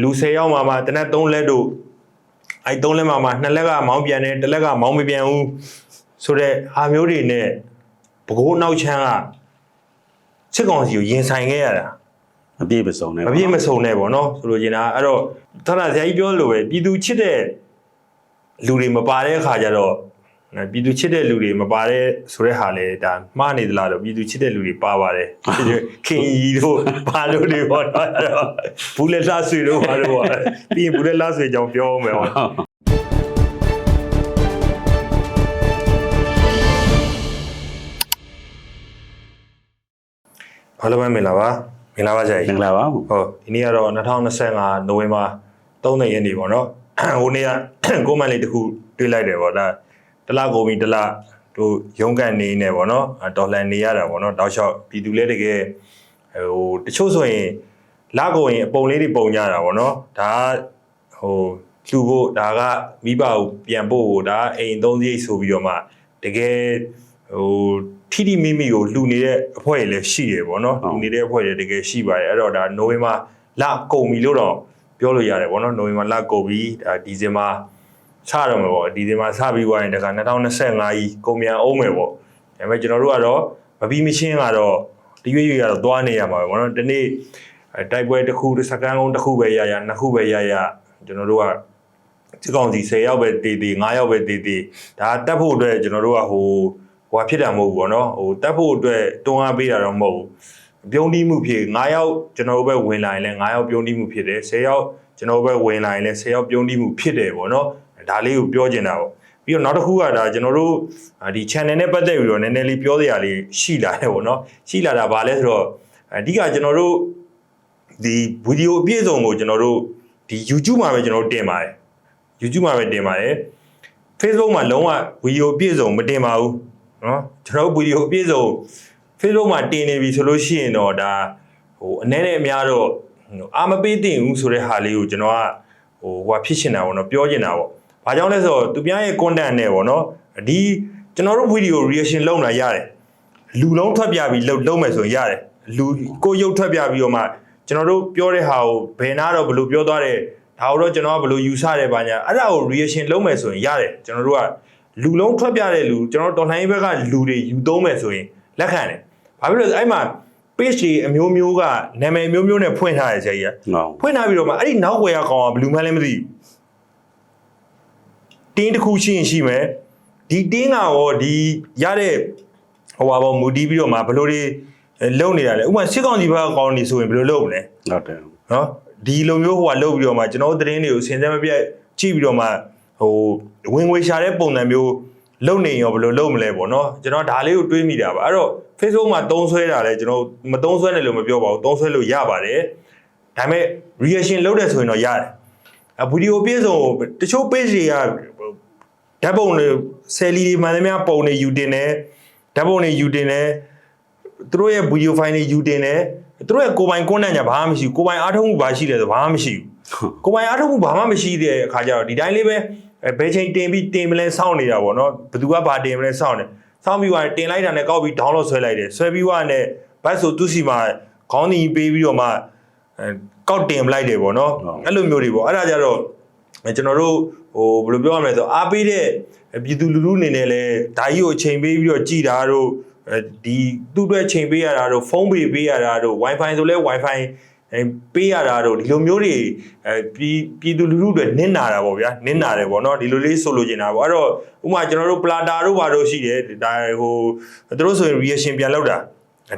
လူ10ယောက်မှာမှတနက်3လက်တို့အဲ့3လက်မှာမှ2လက်ကမောင်းပြန်တယ်တစ်လက်ကမောင်းမပြန်ဘူးဆိုတော့ဟာမျိုးတွေနဲ့ဘကိုးနောက်ချမ်းကချစ်ကောင်စီကိုရင်ဆိုင်ခဲ့ရတာအပြည့်ပစုံနဲ့မပြည့်မစုံနဲ့ပေါ့နော်ဆိုလိုချင်တာအဲ့တော့သနာဆရာကြီးပြောလို့ပဲပြည်သူချစ်တဲ့လူတွေမပါတဲ့အခါကျတော့အဲ ပြည်သူချစ်တဲ့လူတွေမပါတဲ့ဆိုတဲ့ဟာလေဒါမှားနေသလားတော့ပြည်သူချစ်တဲ့လူတွေပါပါတယ်ခင်ကြီးတို့ဘာလို့တွေပေါ့နော်အဲ့တော့ဘူးလက်လှဆွေတို့ဘာလို့ပေါ့ပြီးရင်ဘူးလက်လှဆွေကြောင့်ပြောအောင်မယ်ပေါ့အားလုံးပဲမင်္ဂလာပါမင်္ဂလာပါဆရာမကြီးင်္ဂလာပါဟုတ်ဒီနေ့ကတော့2025နိုဝင်ဘာ3ရက်နေ့ပေါ့နော်ဟိုနေ့ကကိုမန်လေးတစ်ခုတွေ့လိုက်တယ်ပေါ့ဒါ တစ်လကုန်ပြီတစ်လတို့ရုံးကန်နေနေပေါ့နော်ဒေါ်လာနေရတာပေါ့နော်တောက်လျှောက်ပြည်သူလည်းတကယ်ဟိုတချို့ဆိုရင်လကုန်ရင်အပုံလေးတွေပုံကြတာပေါ့နော်ဒါဟိုလှူဖို့ဒါကမိဘကိုပြန်ဖို့ကိုဒါအိမ်သုံးစရိတ်ဆိုပြီးတော့မှတကယ်ဟိုထိတိမိမိကိုလှူနေတဲ့အဖွဲ့တွေလည်းရှိတယ်ပေါ့နော်လှူနေတဲ့အဖွဲ့တွေတကယ်ရှိပါတယ်အဲ့တော့ဒါနိုဝင်ဘာလကုန်ပြီလို့တော့ပြောလို့ရတယ်ပေါ့နော်နိုဝင်ဘာလကုန်ပြီဒါဒီဇင်ဘာ စတော့မယ်ပေါ့ဒီဇင်ဘာစပြီးသွားရင်ဒါက2025ကြီးကုန်မြန်အောင်မယ်ပေါ့ဒါပေမဲ့ကျွန်တော်တို့ကတော့မပြီးမချင်းကတော့ဒီရွေ့ရွေ့ကတော့သွားနေရမှာပဲပေါ့နော်ဒီနေ့အဲတိုက်ပွဲတစ်ခုတစ်စကန်ကုန်းတစ်ခုပဲရရနှစ်ခုပဲရရကျွန်တော်တို့ကစစ်ကောင်စီ10ယောက်ပဲတည်တည်9ယောက်ပဲတည်တည်ဒါတက်ဖို့အတွက်ကျွန်တော်တို့ကဟိုဟိုဖြစ်တာမဟုတ်ဘူးပေါ့နော်ဟိုတက်ဖို့အတွက်တွန်းအားပေးတာတော့မဟုတ်ဘူးပြုံးတီးမှုဖြစ်9ယောက်ကျွန်တော်တို့ပဲဝင်လာရင်လည်း9ယောက်ပြုံးတီးမှုဖြစ်တယ်10ယောက်ကျွန်တော်တို့ပဲဝင်လာရင်လည်း10ယောက်ပြုံးတီးမှုဖြစ်တယ်ပေါ့နော် ဒါလေးကိုပြောချင်တာပေါ့ပြီးတော့နောက်တစ်ခုကဒါကျွန်တော်တို့ဒီ channel နဲ့ပတ်သက်ပြီးတော့နည်းနည်းလေးပြောစရာလေးရှိလာတယ်ပေါ့နော်ရှိလာတာဗာလဲဆိုတော့အဓိကကျွန်တော်တို့ဒီဗီဒီယိုအပြည့်စုံကိုကျွန်တော်တို့ဒီ YouTube မှာပဲကျွန်တော်တို့တင်ပါတယ် YouTube မှာပဲတင်ပါတယ် Facebook မှာလုံးဝဗီဒီယိုအပြည့်စုံမတင်ပါဘူးเนาะကျွန်တော်ဗီဒီယိုအပြည့်စုံ Facebook မှာတင်နေပြီဆိုလို့ရှိရင်တော့ဒါဟိုအနည်းနဲ့အများတော့ဟိုအာမပေးတင်ဘူးဆိုတဲ့ဟာလေးကိုကျွန်တော်ကဟိုဟိုဖြစ်ရှင်တာပေါ့နော်ပြောချင်တာပေါ့ ဘာကြောင့်လဲဆိုတော့သူများရဲ့ content နဲ့ပေါ့နော်ဒီကျွန်တော်တို့ဗီဒီယို reaction လုပ်တာရတယ်လူလုံးထွက်ပြပြီးလုပ်လုပ်မယ်ဆိုရင်ရတယ်လူကိုရုပ်ထွက်ပြပြီးတော့မှကျွန်တော်တို့ပြောတဲ့ဟာကိုဘယ်နာတော့ဘယ်လိုပြောသွားတယ်ဒါတော့ကျွန်တော်ကဘယ်လိုယူဆတယ်ဘာညာအဲ့ဒါကို reaction လုပ်မယ်ဆိုရင်ရတယ်ကျွန်တော်တို့ကလူလုံးထွက်ပြတဲ့လူကျွန်တော်တော်လှန်ရေးဘက်ကလူတွေယူသုံးမယ်ဆိုရင်လက်ခံတယ်ဘာဖြစ်လို့လဲဆိုအဲ့မှာ page တွေအမျိုးမျိုးကနာမည်အမျိုးမျိုးနဲ့ဖွင့်ထားရဆရာကြီးကဟုတ်ဖွင့်ထားပြီးတော့မှအဲ့ဒီနောက်ွယ်ရကောင်ကဘယ်လူမှန်းလည်းမသိဘူး တင်းတစ်ခုရှိရင်ရှိမယ်ဒီတင်းကရောဒီရတဲ့ဟိုပါဘောမူတီးပြီးတော့မှဘယ်လိုတွေလုံနေတာလဲဥပမာစစ်ကောင်စီဘက်ကကောင်နေဆိုရင်ဘယ်လိုလုပ်မလဲဟုတ်တယ်နော်ဒီလိုမျိုးဟိုကလုပ်ပြီးတော့မှကျွန်တော်တို့သတင်းတွေကိုစင်စက်မပြတ်ကြည့်ပြီးတော့မှဟိုဝင်ငွေရှာတဲ့ပုံစံမျိုးလုပ်နေရောဘယ်လိုလုပ်မလဲပေါ့နော်ကျွန်တော်ဒါလေးကိုတွေးမိတာပါအဲ့တော့ Facebook မှာတုံးဆွဲတာလဲကျွန်တော်မတုံးဆွဲနဲ့လို့မပြောပါဘူးတုံးဆွဲလို့ရပါတယ်ဒါပေမဲ့ reaction လုပ်တယ်ဆိုရင်တော့ရတယ်အဗီဒီယိုပြည့်စုံတချို့ page တွေက ဓာတ်ပုံတွေဆယ်လီတွေမှန်သမျှပုံတွေယူတင်တယ်ဓာတ်ပုံတွေယူတင်တယ်သူတို့ရဲ့ video file တွေယူတင်တယ်သူတို့ရဲ့ကိုယ်ပိုင် content ညာဘာမှမရှိဘူးကိုယ်ပိုင်အားထုတ်မှုဘာရှိလဲဆိုဘာမှမရှိဘူးကိုယ်ပိုင်အားထုတ်မှုဘာမှမရှိတဲ့အခါကျတော့ဒီတိုင်းလေးပဲအဲဘယ်ချိန်တင်ပြီးတင်မလဲစောင့်နေတာပေါ့နော်ဘယ်သူကဘာတင်မလဲစောင့်တယ်စောင့်ပြီးသွားရင်တင်လိုက်တာနဲ့ကောက်ပြီး download ဆွဲလိုက်တယ်ဆွဲပြီးသွားတဲ့ဘတ်ဆိုသူစီမှာခေါင်းတင်ပေးပြီးတော့မှအဲကောက်တင်မလိုက်တယ်ပေါ့နော်အဲ့လိုမျိုးတွေပေါ့အဲ့ဒါကြတော့အဲကျွန်တော်တို့ ဟိုဘယ်လိုပြောရမလဲဆိုအားပေးတဲ့ပြည်သူလူထုအနေနဲ့လည်းဓာကြီးကိုချိန်ပေးပြီးတော့ကြည်တာတို့အဲဒီသူ့အတွက်ချိန်ပေးရတာတို့ဖုန်းပေးပေးရတာတို့ wifi ဆိုလဲ wifi အဲပေးရတာတို့ဒီလိုမျိုးတွေအဲပြည်ပြည်သူလူထုတွေနင့်နာတာပေါ့ဗျာနင့်နာတယ်ပေါ့နော်ဒီလိုလေးဆိုလိုချင်တာပေါ့အဲ့တော့ဥပမာကျွန်တော်တို့ပလာတာတို့ဘာတို့ရှိတယ်ဒါဟိုသူတို့ဆိုရင် reaction ပြန်လောက်တာ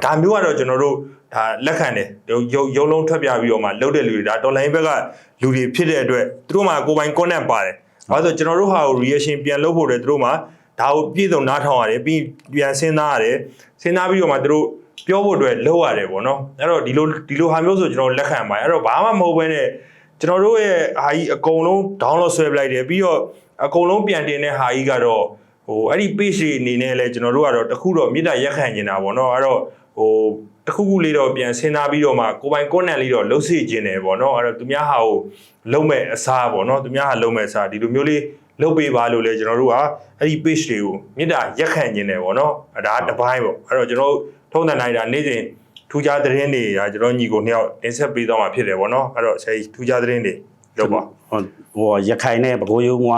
ဒါမျိုးကတော့ကျွန်တော်တို့ဒါလက်ခံတယ်ရုပ်ရုပ်လုံးထွက်ပြပြီးတော့မှလုတ်တဲ့လူတွေဒါတော်လိုင်းဘက်ကလူတွေဖြစ်တဲ့အတွက်သူတို့မှာကိုယ်ပိုင် content ပါတယ် ဘာလို့ဆိုကျွန်တော်တို့ဟာကို reaction ပြန်လုပ်ဖို့တဲ့သူတို့မှာဒါကိုပြည့်စုံနားထောင်ရတယ်ပြီးပြန်စဉ်းစားရတယ်စဉ်းစားပြီးတော့မှသူတို့ပြောဖို့အတွက်လောက်ရတယ်ပေါ့နော်အဲ့တော့ဒီလိုဒီလိုဟာမျိုးဆိုကျွန်တော်လက်ခံပါတယ်အဲ့တော့ဘာမှမဟုတ်ဘဲနဲ့ကျွန်တော်တို့ရဲ့ဟာကြီးအကုန်လုံး download ဆွဲပလိုက်တယ်ပြီးတော့အကုန်လုံးပြန်တင်တဲ့ဟာကြီးကတော့ဟိုအဲ့ဒီ page တွေအနေနဲ့လဲကျွန်တော်တို့ကတော့တခုတော့မြေတားရက်ခံနေတာပေါ့နော်အဲ့တော့ ဟိုတခုခုလေးတော့ပြန်စဉ်းစားပြီးတော့မှကိုပိုင် content လေးတော့လှုပ်စေခြင်းတယ်ပေါ့နော်အဲ့တော့သူများဟာကိုလုံးမဲ့အစားပေါ့နော်သူများဟာလုံးမဲ့အစားဒီလိုမျိုးလေးလုပ်ပေးပါလို့လဲကျွန်တော်တို့ကအဲ့ဒီ page တွေကိုမြေတားရက်ခံခြင်းတယ်ပေါ့နော်အဲ့ဒါကတစ်ပိုင်းပေါ့အဲ့တော့ကျွန်တော်တို့ထုံးတန်နိုင်တာနေ့စဉ်ထူးခြားသတင်းတွေကကျွန်တော်ညီကိုနှစ်ယောက်တင်ဆက်ပေးတော့မှာဖြစ်တယ်ဗောနော်အဲ့တော့ဆရာကြီးထူးခြားသတင်းတွေလုပ်ပါဟိုဟိုရခိုင်နဲ့ပဲခူးရုံးက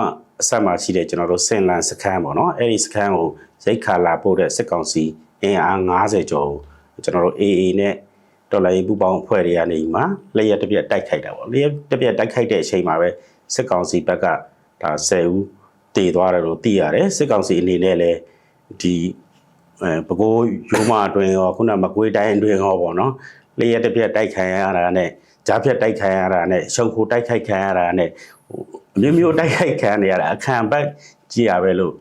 အဆက်မှာရှိတဲ့ကျွန်တော်တို့စင်လန်စခန်းပေါ့နော်အဲ့ဒီစခန်းကိုရိတ်ခါလာပို့တဲ့စစ်ကောင်စီ အင်အား90ကျော်ကိုကျွန်တော်တို့ AA နဲ့တော်လိုင်းပူပေါင်းအဖွဲ့တွေကနေမှလက်ရက်တစ်ပြက်တိုက်ခိုက်တာပေါ့လက်ရက်တစ်ပြက်တိုက်ခိုက်တဲ့အချိန်မှာပဲစစ်ကောင်စီဘက်ကဒါ10ဦးတည်သွားတယ်လို့သိရတယ်စစ်ကောင်စီအနေနဲ့လည်းဒီအဲပဲခူးရုံးမအတွင်းရောခုနမကွေးတိုင်းအတွင်းရောပေါ့နော်လက်ရက်တစ်ပြက်တိုက်ခိုက်ရတာနဲ့ကြားဖြတ်တိုက်ခိုက်ရတာနဲ့ရှုံခိုတိုက်ခိုက်ခံရတာနဲ့ဟိုအမျိုးမျိုးတိုက်ခိုက်ခံရတာအခန့်ဘက်ကြည့်ရပဲလို့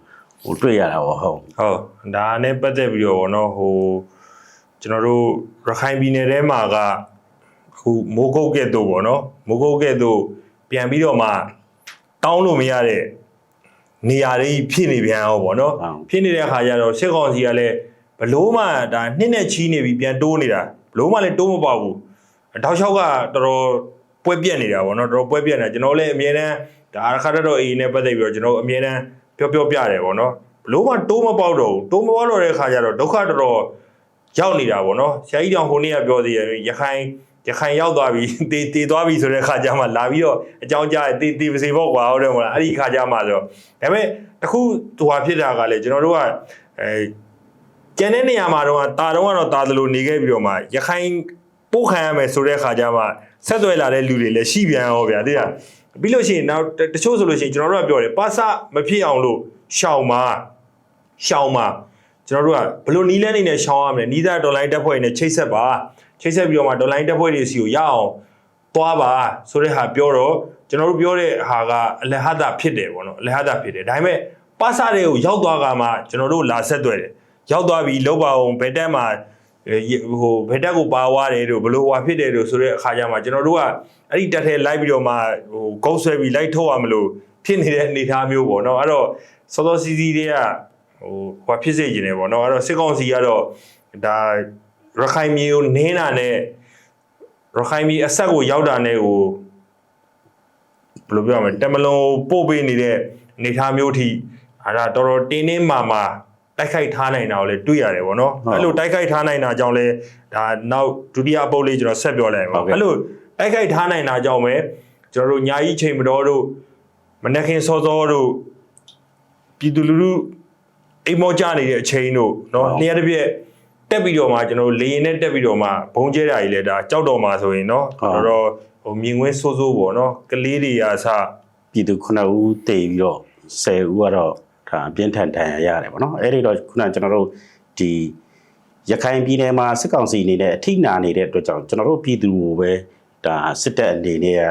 ဟိုတွေ့ရတာပေါ့ဟုတ်ဟုတ်ဒါနဲ့ပတ်သက်ပြီးတော့ဗောနော်ဟိုကျွန်တော်တို့ရခိုင်ပြည်နယ်ထဲမှာကအခုမိုးကုတ်ကဲ့သို့ဗောနော်မိုးကုတ်ကဲ့သို့ပြန်ပြီးတော့မှတောင်းလို့မရတဲ့နေရာတွေဖြစ်နေပြန်အောင်ဗောနော်ဟုတ်ဖြစ်နေတဲ့အခါကျတော့စစ်ကောင်စီကလည်းဘလို့မှဒါနှစ်နဲ့ချီးနေပြီးပြန်တိုးနေတာဘလို့မှလည်းတိုးမပေါက်ဘူးတောက်လျှောက်ကတော်တော်ပွဲပြက်နေတာဗောနော်တော်တော်ပွဲပြက်နေတာကျွန်တော်လည်းအမြဲတမ်းဒါအခါတော့အေးနဲ့ပတ်သက်ပြီးတော့ကျွန်တော်အမြဲတမ်း ပြောပြောပြတယ်ဗောနော်ဘလို့မှတိုးမပေါက်တော့ဘူးတိုးမပေါက်တော့တဲ့အခါကျတော့ဒုက္ခတော်တော်ရောက်နေတာဗောနော်ဆရာကြီးတောင်ဟိုနေ့ကပြောသေးတယ်ရခိုင်ရခိုင်ရောက်သွားပြီတေတေသွားပြီဆိုတဲ့အခါကျမှလာပြီးတော့အကြောင်းကြားတယ်တေတေပစီပေါ့ကွာဟုတ်တယ်မလားအဲ့ဒီအခါကျမှဆိုတော့ဒါပေမဲ့တခုဟိုဟာဖြစ်တာကလည်းကျွန်တော်တို့ကအဲကျန်တဲ့နေရာမှာတော့တာတော့ကတော့တာသလိုနေခဲ့ပြီးတော့မှရခိုင်ပို့ခံရမယ်ဆိုတဲ့အခါကျမှဆက်သွယ်လာတဲ့လူတွေလည်းရှိပြန်ရောဗျာတိရ ပြီးလို့ရှိရင်နောက်တချို့ဆိုလို့ရှိရင်ကျွန်တော်တို့ကပြောတယ်ပါစမဖြစ်အောင်လို့ရှောင်ပါရှောင်ပါကျွန်တော်တို့ကဘယ်လိုနီးလန်းနေနဲ့ရှောင်ရမလဲနီးသားဒေါ်လာတက်ဖွဲ့နဲ့ချိတ်ဆက်ပါချိတ်ဆက်ပြီးတော့မှဒေါ်လာတက်ဖွဲ့တွေစီကိုရအောင်သွားပါဆိုတဲ့ဟာပြောတော့ကျွန်တော်တို့ပြောတဲ့ဟာကအလဟတာဖြစ်တယ်ပေါ့နော်အလဟတာဖြစ်တယ်ဒါပေမဲ့ပါစတွေကိုရောက်သွားကမှကျွန်တော်တို့လာဆက်သွယ်တယ်ရောက်သွားပြီလောက်ပါအောင်ဘယ်တက်မှာအဲ ဟိုဘယ်တက်ကိုပါသွားတယ်တို့ဘလို့ဟွာဖြစ်တယ်တို့ဆိုတဲ့အခါကျမှကျွန်တော်တို့ကအဲ့ဒီတက်ထဲလိုက်ပြီးတော့မှဟိုဂုတ်ဆွဲပြီးလိုက်ထုတ်ရမလို့ဖြစ်နေတဲ့အနေအထားမျိုးပေါ့နော်အဲ့တော့စောစောစီးစီးတွေကဟိုဟွာဖြစ်စေခြင်းတယ်ပေါ့နော်အဲ့တော့စစ်ကောင်စီကတော့ဒါရခိုင်မျိုးနင်းတာနဲ့ရခိုင်မျိုးအဆက်ကိုရောက်တာနဲ့ဟိုဘယ်လိုပြောရမလဲတမလုံးပို့ပေးနေတဲ့အနေအထားမျိုးအထိအဲ့ဒါတော်တော်တင်းတင်းမာမာ တိုက်ခိုက်ထားနိုင်တာကိုလည်းတွေ့ရတယ်ဗောနော် ဟုတ် အဲ့လိုတိုက်ခိုက်ထားနိုင်တာကြောင့်လဲဒါနောက်ဒုတိယအပုတ်လေးကျွန်တော်ဆက်ပြောလိုက်ပါ ဟုတ်ကဲ့ အဲ့လိုတိုက်ခိုက်ထားနိုင်တာကြောင့်ပဲကျွန်တော်တို့ညာကြီးချိန်မတော်တို့မနက်ခင်းစောစောတို့ပြည်သူလူထုအိမ်မောကြနေတဲ့အချိန်တို့เนาะလျှက်တစ်ပြက်တက်ပြီးတော့မှကျွန်တော်တို့လေရင်နဲ့တက်ပြီးတော့မှဘုံကျဲတာကြီးလဲဒါကြောက်တော်မှာဆိုရင်เนาะ ဟုတ် တော်တော်ဟိုမြင်ကွင်းဆိုးဆိုးပေါ့เนาะကလေးတွေရာစ ပြည်သူ9ဦးတည်ပြီးတော့10ဦးကတော့ ဒါအပြင်းထန်ဒဏ်ရာရတယ်ပေါ့နော်အဲ့ဒီတော့ခုနကကျွန်တော်တို့ဒီရခိုင်ပြည်နယ်မှာစစ်ကောင်စီအနေနဲ့အထိနာနေတဲ့အတွက်ကြောင့်ကျွန်တော်တို့ပြည်သူကိုပဲဒါစစ်တပ်အနေနဲ့က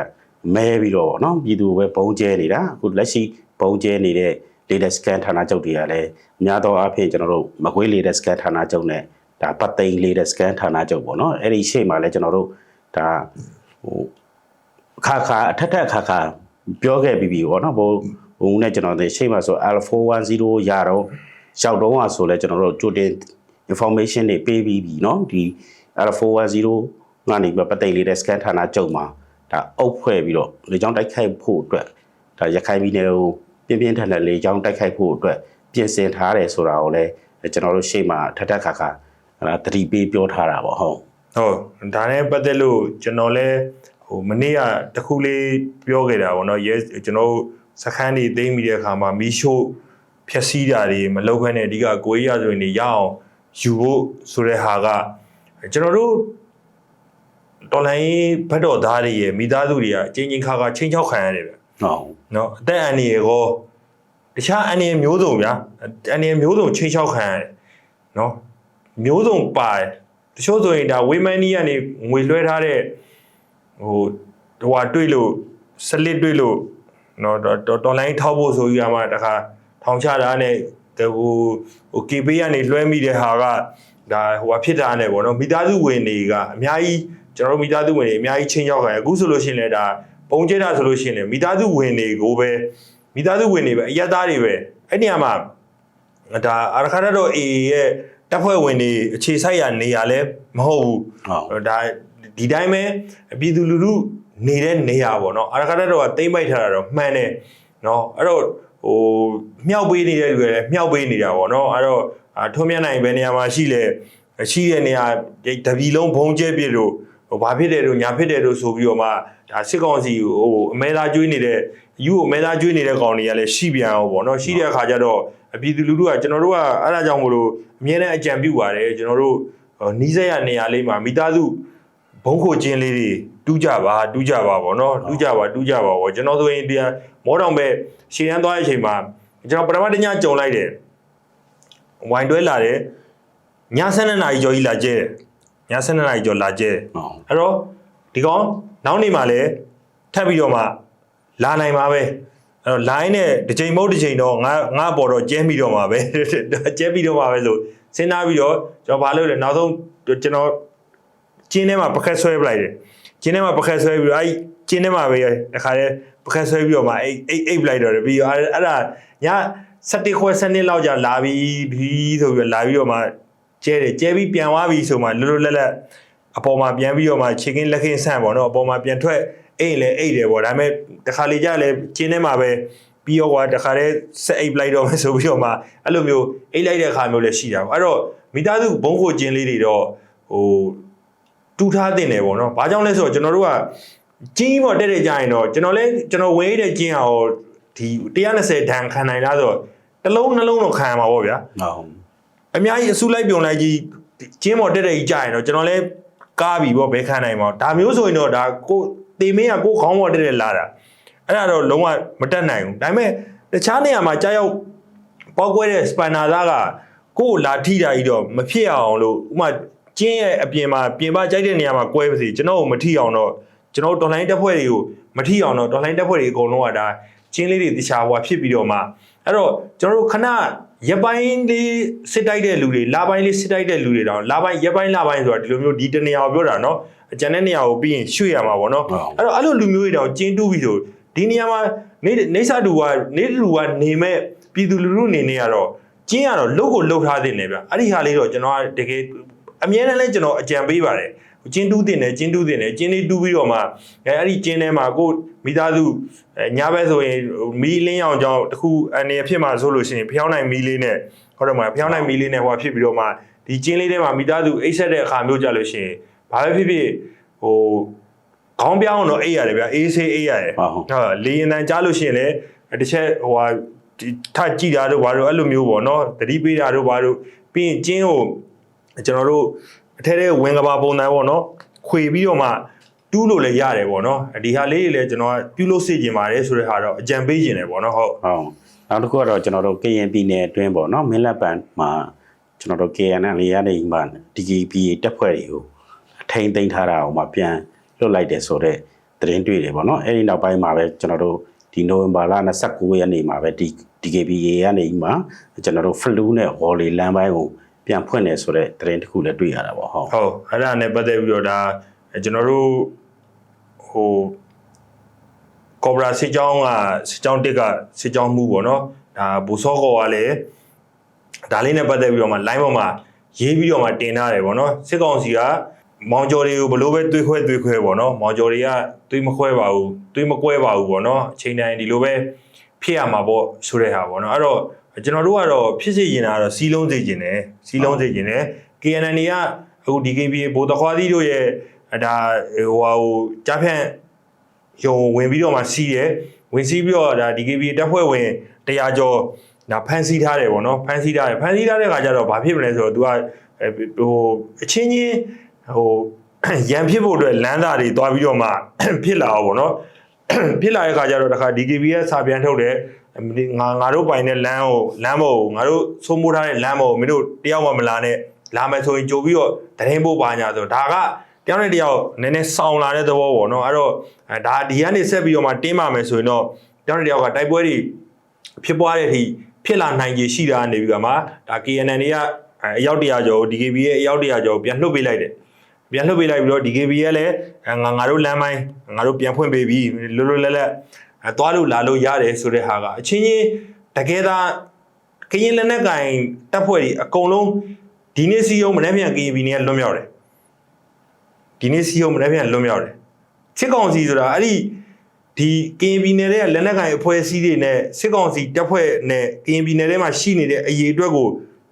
မဲပြီးတော့ပေါ့နော်ပြည်သူကိုပဲပုံကျဲနေတာအခုလက်ရှိပုံကျဲနေတဲ့ latest scan ဌာနချုပ်တွေကလည်းအများသောအားဖြင့်ကျွန်တော်တို့မကွေး latest scan ဌာနချုပ်နဲ့ဒါပတ်သိန်း latest scan ဌာနချုပ်ပေါ့နော်အဲ့ဒီရှေ့မှာလည်းကျွန်တော်တို့ဒါဟိုခါခါအထက်ထက်ခါခါပြောခဲ့ပြီးပြီပေါ့နော်ဘိုး ဘုံနဲ့ကျွန်တော်တို့ရှေ့မှာဆို L410 ရတော့ရောက်တော့อ่ะဆိုလဲကျွန်တော်တို့ကြိုတင် information တွေပေးပြီးပြီเนาะဒီ L410 ကနေပြီးပတ်သိလေးတဲ့ scan ဌာနကျုံမှာဒါအုပ်ဖွဲ့ပြီးတော့လေကြောင်းတိုက်ခိုက်ဖို့အတွက်ဒါရခိုင်ပြည်နယ်ကိုပြင်းပြင်းထန်ထန်လေကြောင်းတိုက်ခိုက်ဖို့အတွက်ပြင်ဆင်ထားတယ်ဆိုတာကိုလည်းကျွန်တော်တို့ရှေ့မှာထက်ထက်ခါခါအဲတတိပေးပြောထားတာပေါ့ဟုတ် ဟုတ်ဒါနဲ့ပတ်သက်လို့ကျွန်တော်လဲဟိုမနေ့ကတခုလေးပြောခဲ့တာဗောနော်ရဲကျွန်တော်တို့ စခန်းတွေသိမ်းပြီးတဲ့အခါမှာမီးရှို့ဖျက်ဆီးတာတွေမလုပ်ဘဲနဲ့အဓိကကိုကြီးရဆိုရင်တွေရအောင်ယူဖို့ဆိုတဲ့ဟာကကျွန်တော်တို့တော်လိုင်းဘတ်တော်သားတွေရဲ့မိသားစုတွေကအချင်းချင်းခါခါချင်းချောက်ခံရတယ်ဗျဟုတ်နော်အသက်အန္တရာယ်ကောတခြားအန္တရာယ်မျိုးစုံဗျာအန္တရာယ်မျိုးစုံချင်းချောက်ခံရတယ်နော်မျိုးစုံပါတယ်တချို့ဆိုရင်ဒါဝေမန်နီကနေငွေလွှဲထားတဲ့ဟိုဟိုဟာတွေ့လို့စလစ်တွေ့လို့ နော်တော်တော်လိုင်းထောက်ဖို့ဆိုပြီးအမှတခါထောင်ချတာနဲ့ဟိုဟို KP ကနေလွှဲမိတဲ့ဟာကဒါဟိုဟာဖြစ်တာနဲ့ပေါ့နော်မိသားစုဝင်တွေကအများကြီးကျွန်တော်တို့မိသားစုဝင်တွေအများကြီးချင်းချောက်ခံရအခုဆိုလို့ရှိရင်လည်းဒါပုံကျဲတာဆိုလို့ရှိရင်လည်းမိသားစုဝင်တွေကိုပဲမိသားစုဝင်တွေပဲအရက်သားတွေပဲအဲ့ဒီနေရာမှာဒါအာရခါရတော့ A ရဲ့တပ်ဖွဲ့ဝင်တွေအခြေစိုက်ရနေရလဲမဟုတ်ဘူးဟုတ်ဒါဒီတိုင်းပဲပြည်သူလူထု နေတဲ့နေရာပေါ့နော်အာရခါရတော့ကတိမ့်ပိုက်ထားတာတော့မှန်တယ်နော်အဲ့တော့ဟိုမြောက်ပေးနေတဲ့လူတွေလည်းမြောက်ပေးနေတာပေါ့နော်အဲ့တော့အာထွန်းမြတ်နိုင်ဘယ်နေရာမှာရှိလဲရှိတဲ့နေရာတပီလုံးဘုံကျဲပြစ်လို့ဟိုဘာဖြစ်တယ်လို့ညာဖြစ်တယ်လို့ဆိုပြီးတော့မှဒါစစ်ကောင်စီဟိုအမဲသားကျွေးနေတဲ့ယူကိုအမဲသားကျွေးနေတဲ့ကောင်တွေကလည်းရှိပြန်အောင်ပေါ့နော်ရှိတဲ့အခါကျတော့အပြည်သူလူထုကကျွန်တော်တို့ကအဲ့ဒါကြောင့်မလို့အမြဲတမ်းအကြံပြုပါတယ်ကျွန်တော်တို့နီးစက်ရနေရာလေးမှာမိသားစု ဘုံခိုခြင်းလေးတွေတူးကြပါတူးကြပါဗောနော်တူးကြပါတူးကြပါဗောကျွန်တော်ဆိုရင်ဒီမောတောင်ပဲရှည်ရန်သွားတဲ့အချိန်မှာကျွန်တော်ပထမတညကြုံလိုက်တယ်ဝိုင်တွဲလာတယ်ည7နာရီကျော်ကြီးလာကျဲတယ်ည7နာရီကျော်လာကျဲတယ်ဟုတ်အဲ့တော့ဒီကောင်နောက်နေ့မှလည်းထပ်ပြီးတော့မှလာနိုင်ပါပဲအဲ့တော့ line နဲ့တစ်ချိန်မဟုတ်တစ်ချိန်တော့ငါငါအပေါ်တော့ကျဲပြီးတော့မှာပဲကျဲပြီးတော့မှာပဲဆိုစဉ်းစားပြီးတော့ကျွန်တော်ဘာလုပ်လဲနောက်ဆုံးကျွန်တော် ကျင်းထဲမှာပကက်ဆွဲပလိုက်တယ်ကျင်းထဲမှာပကက်ဆွဲပြီးတော့အဲ့ကျင်းထဲမှာပဲတခါတည်းပကက်ဆွဲပြီးတော့မှအိတ်အိတ်အိတ်ပလိုက်တော့တယ်ပြီးတော့အဲ့အဲ့ဒါည7ခွဲ7နှစ်လောက်ကြာလာပြီးပြီးဆိုပြီးတော့လာပြီးတော့မှကျဲတယ်ကျဲပြီးပြန်သွားပြီဆိုမှလွတ်လွတ်လပ်လပ်အပေါ်မှာပြန်ပြီးတော့မှခြေကင်းလက်ခင်းဆန့်ပေါ့နော်အပေါ်မှာပြန်ထွက်အိတ်လည်းအိတ်တယ်ပေါ့ဒါပေမဲ့တခါလေကြာလည်းကျင်းထဲမှာပဲပြီးတော့ကွာတခါတည်းဆက်အိတ်ပလိုက်တော့မယ်ဆိုပြီးတော့မှအဲ့လိုမျိုးအိတ်လိုက်တဲ့အခါမျိုးလည်းရှိတာပေါ့အဲ့တော့မိသားစုဘုံခိုကျင်းလေးတွေတော့ဟို တူထားတင်တယ်ပေါ့နော်။ဘာကြောင့်လဲဆိုတော့ကျွန်တော်တို့ကကျင်းပေါ်တက်တဲ့ကြရင်တော့ကျွန်တော်လဲကျွန်တော်ဝေးတဲ့ကျင်းအောင်ဒီ120ဒဏ်ခံနိုင်လားဆိုတော့တစ်လုံးနှလုံးတော့ခံရမှာပေါ့ဗျာဟုတ်။အများကြီးအစုလိုက်ပြုံလိုက်ကြီးကျင်းပေါ်တက်တဲ့ကြီးကြရင်တော့ကျွန်တော်လဲကားပြီပေါ့ဘယ်ခံနိုင်မှာ။ဒါမျိုးဆိုရင်တော့ဒါကိုတေမင်းကကိုခေါင်းပေါ်တက်တဲ့လာတာ။အဲ့ဒါတော့လုံးဝမတက်နိုင်ဘူး။ဒါပေမဲ့တခြားနေရာမှာကြားရောက်ပေါက်ကွဲတဲ့စပန်နာသားကကိုယ်လာထိတာကြီးတော့မဖြစ်အောင်လို့ဥမာ ကျင်းရဲ့အပြင်မှာပြင်ပကြိုက်တဲ့နေရာမှာကွဲပါစေကျွန်တော်ကိုမထီအောင်တော့ကျွန်တော်တော်လိုင်းတက်ဖွဲ့တွေကိုမထီအောင်တော့တော်လိုင်းတက်ဖွဲ့တွေအကုန်လုံးကဒါကျင်းလေးတွေတခြားဟွာဖြစ်ပြီးတော့မှအဲ့တော့ကျွန်တော်တို့ခဏရပိုင်းလေးစစ်တိုက်တဲ့လူတွေလာပိုင်းလေးစစ်တိုက်တဲ့လူတွေတော့လာပိုင်းရပိုင်းလာပိုင်းဆိုတာဒီလိုမျိုးဒီတနေရာကိုပြောတာနော်အကျန်တဲ့နေရာကိုပြီးရင်ရွှေ့ရမှာပေါ့နော်အဲ့တော့အဲ့လိုလူမျိုးတွေတော့ကျင်းတူးပြီးဆိုဒီနေရာမှာနေနေဆတူကနေတူကနေမဲ့ပြည်သူလူထုအနေနဲ့ကတော့ကျင်းကတော့လုတ်ကိုလုတ်ထားတဲ့နေဗျအဲ့ဒီဟာလေးတော့ကျွန်တော်ကတကယ် အမြဲတမ်းလဲကျွန်တော်အကြံပေးပါတယ်ကျင်းတူးတင်တယ်ကျင်းတူးတင်တယ်ကျင်းလေးတူးပြီးတော့မှအဲအဲ့ဒီကျင်းထဲမှာကိုမိသားစုအဲညာဘက်ဆိုရင်မီးလင်းအောင်ကြောင်းတခုအနေဖြစ်မှာဆိုလို့ရှိရင်ဖျောင်းနိုင်မီးလေးနဲ့ဟုတ်တယ်မလားဖျောင်းနိုင်မီးလေးနဲ့ဟိုဖြစ်ပြီးတော့မှဒီကျင်းလေးထဲမှာမိသားစုအိတ်ဆက်တဲ့အခါမျိုးကြလို့ရှိရင်ဘာပဲဖြစ်ဖြစ်ဟိုခေါင်းပြောင်းတော့အိပ်ရတယ်ဗျအေးဆေးအိပ်ရတယ်ဟုတ်ဟုတ်ဟုတ်လေရင်တန်ကြားလို့ရှိရင်လည်းတစ်ချက်ဟိုဟာဒီထကြည့်တာတို့ဘာတို့အဲ့လိုမျိုးပေါ့နော်တတိပေးတာတို့ဘာတို့ပြီးရင်ကျင်းကို ကျွန်တော်တို့အထက်ထဲဝင်ကဘာပုံစံပေါ့နော်ခွေပြီးတော့မှတူးလို့လည်းရတယ်ပေါ့နော်ဒီဟာလေးတွေလည်းကျွန်တော်ကပြုလုပ်စေချင်ပါတယ်ဆိုတဲ့ဟာတော့အကြံပေးခြင်းတယ်ပေါ့နော်ဟုတ်ဟုတ်နောက်တစ်ခုကတော့ကျွန်တော်တို့ KNP နယ်အတွင်းပေါ့နော်မင်းလက်ပံမှာကျွန်တော်တို့ KNN လေးရနေမှာ DGP တက်ဖွဲ့တွေကိုအထိန်သိမ်းထားတာအောင်မှပြန်လွတ်လိုက်တယ်ဆိုတော့သတင်းတွေ့တယ်ပေါ့နော်အဲ့ဒီနောက်ပိုင်းမှာပဲကျွန်တော်တို့ဒီနိုဝင်ဘာလ29ရက်နေ့မှာပဲဒီ DKP ကနေမှာကျွန်တော်တို့ flu နဲ့ volley လမ်းပိုင်းကို ပြန်ဖွင့်တယ်ဆိုတော့သတင်းတစ်ခုလည်းတွေ့ရတာပေါ့ဟုတ်ဟုတ်အဲ့ဒါနဲ့ပတ်သက်ပြီးတော့ဒါကျွန်တော်တို့ဟိုကော်ဘရာစစ်ကြောင်းကစစ်ကြောင်းတစ်ကစစ်ကြောင်းမှုပေါ့နော်ဒါဘူစောကောကလည်းဒါလေးနဲ့ပတ်သက်ပြီးတော့မှ line ပေါ်မှာရေးပြီးတော့မှတင်ထားတယ်ပေါ့နော်စစ်ကောင်စီကမောင်ကျော်တွေကိုဘလို့ပဲတွေးခွဲတွေးခွဲပေါ့နော်မောင်ကျော်တွေကတွေးမခွဲပါဘူးတွေးမကွဲပါဘူးပေါ့နော်အချိန်တိုင်းဒီလိုပဲဖြစ်ရမှာပေါ့ဆိုတဲ့ဟာပေါ့နော်အဲ့တော့ ကျွန်တော်တို့ကတော့ဖြစ်စေရင်တာကတော့စီးလုံးစေခြင်းတယ်စီးလုံးစေခြင်းတယ် KNN ကအခု DKBA ဘိုးတခွားသီးတို့ရဲ့ဒါဟိုဟာဟိုကြားဖြန့်ရုံဝင်ပြီးတော့မှစီးတယ်ဝင်စီးပြီးတော့ဒါ DKBA တပ်ဖွဲ့ဝင်တရားကျော်ဒါဖန်စီထားတယ်ပေါ့နော်ဖန်စီထားတယ်ဖန်စီထားတဲ့ခါကျတော့ဘာဖြစ်မလဲဆိုတော့ तू ကဟိုအချင်းချင်းဟိုရန်ဖြစ်ဖို့အတွက်လမ်းစာတွေတွားပြီးတော့မှဖြစ်လာအောင်ပေါ့နော်ဖြစ်လာတဲ့ခါကျတော့တခါ DKB ရဲ့စာပြန်ထုတ်တယ် ငါငါတို့ပိုင်တဲ့လမ်းကိုလမ်းပေါ်ကိုငါတို့စိုးမိုးထားတဲ့လမ်းပေါ်ကိုမင်းတို့တယောက်မှမလာနဲ့လာမယ်ဆိုရင်ကြိုပြီးတော့တရင်ပို့ပါညာဆိုဒါကတယောက်နဲ့တယောက်နည်းနည်းဆောင်းလာတဲ့သဘောပေါ့နော်အဲ့တော့ဒါဒီကနေဆက်ပြီးတော့မှတင်းပါမယ်ဆိုရင်တော့တယောက်နဲ့တယောက်ကတိုက်ပွဲတွေဖြစ်ပွားတဲ့အထိဖြစ်လာနိုင်ခြေရှိတာနေပြီးတော့မှဒါ KNN တွေကအယောက်တရာကျော် DKB ရဲ့အယောက်တရာကျော်ပြန်လှုပ်ပေးလိုက်တယ်ပြန်လှုပ်ပေးလိုက်ပြီးတော့ DKB ရဲ့လည်းငါငါတို့လမ်းမိုင်းငါတို့ပြန်ဖွင့်ပေးပြီးလွတ်လွတ်လပ်လပ် အဲသွားလို့လာလို့ရတယ်ဆိုတဲ့ဟာကအချင်းချင်းတကယ်သာကရင်လက်နက်ကင်တပ်ဖွဲ့တွေအကုန်လုံးဒီနေ့စီယုံမနေ့ပြန် KB နေကလွတ်မြောက်တယ်ဒီနေ့စီယုံမနေ့ပြန်လွတ်မြောက်တယ်ချစ်ကောင်စီဆိုတာအဲ့ဒီဒီ KB နယ်ရဲ့လက်နက်ကင်အဖွဲ့အစည်းတွေနဲ့စစ်ကောင်စီတပ်ဖွဲ့နဲ့ KB နယ်ထဲမှာရှိနေတဲ့အရေးအတွက်ကို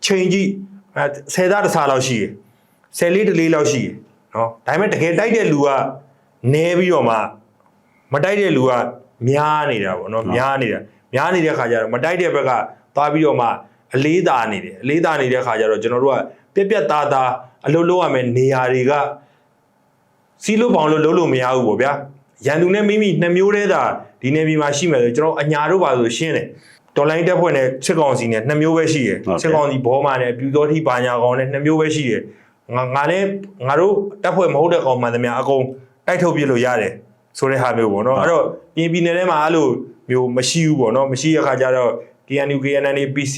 ချိန်ကြည့်အဲဆယ်သားတစ်စားလောက်ရှိတယ်ဆယ်လေးတလေးလောက်ရှိတယ်နော်ဒါပေမဲ့တကယ်တိုက်တဲ့လူကနဲပြီးတော့မှမတိုက်တဲ့လူက များနေတာပေါ့နော်များနေတာများနေတဲ့ခါကျတော့မတိုက်တဲ့ဘက်ကသွားပြီးတော့မှအလေးသာနေတယ်အလေးသာနေတဲ့ခါကျတော့ကျွန်တော်တို့ကပြက်ပြက်သားသားအလုပ်လုပ်ရမယ်နေရာတွေကစီးလို့ပေါင်လို့လုံးလို့မရဘူးပေါ့ဗျာရန်သူနဲ့မိမိနှစ်မျိုးတည်းသာဒီနေပြည်မှာရှိမယ်ဆိုကျွန်တော်အညာတို့ပါဆိုရှင်းတယ်တော်လိုင်းတက်ဖွဲ့နဲ့စစ်ကောင်စီနဲ့နှစ်မျိုးပဲရှိတယ်စစ်ကောင်စီဘောမာနဲ့ပြူတော်တိပါညာကောင်နဲ့နှစ်မျိုးပဲရှိတယ်ငါငါလည်းငါတို့တက်ဖွဲ့မဟုတ်တဲ့ကောင်မှန်သမျှအကုန်တိုက်ထုတ်ပြလို့ရတယ် ဆိုတဲ့ဟာမျိုးပေါ့နော်အဲ့တော့ပြင်ပြည်နယ်ထဲမှာအဲ့လိုမျိုးမရှိဘူးပေါ့နော်မရှိရခါကျတော့ KNU KNN PC